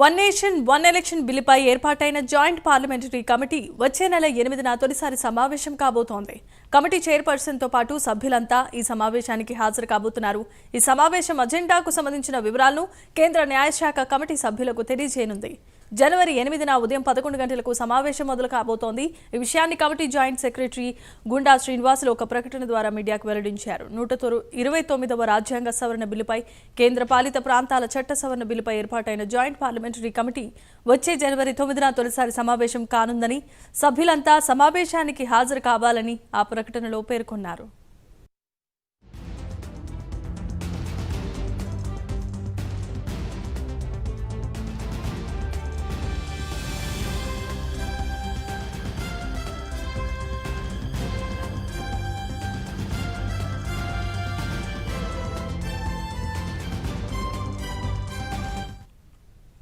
One nation one election బిల్లుపై ఏర్పాటైన joint parliamentary committee వచ్చే నెల ఎనిమిదిన తొలిసారి సమావేశం కాబోతోంది. కమిటీ చైర్పర్సన్తో పాటు సభ్యులంతా ఈ సమావేశానికి హాజరు కాబోతున్నారు. ఈ సమావేశం అజెండాకు సంబంధించిన వివరాలను కేంద్ర న్యాయశాఖ కమిటీ సభ్యులకు తెలియజేయనుంది. జనవరి ఎనిమిదిన ఉదయం పదకొండు గంటలకు సమావేశం మొదలు కాబోతోంది. ఈ విషయాన్ని కమిటీ జాయింట్ సెక్రటరీ గుండా శ్రీనివాసులు ఒక ప్రకటన ద్వారా మీడియాకు వెల్లడించారు. నూట ఇరవై తొమ్మిదవ రాజ్యాంగ సవరణ బిల్లుపై కేంద్ర పాలిత ప్రాంతాల చట్ట సవరణ బిల్లుపై ఏర్పాటైన జాయింట్ పార్లమెంట్ పార్లమెంటరీ కమిటీ వచ్చే జనవరి తొమ్మిదిన తొలిసారి సమావేశం కానుందని సభ్యులంతా సమావేశానికి హాజరు కావాలని ఆ ప్రకటనలో పేర్కొన్నారు.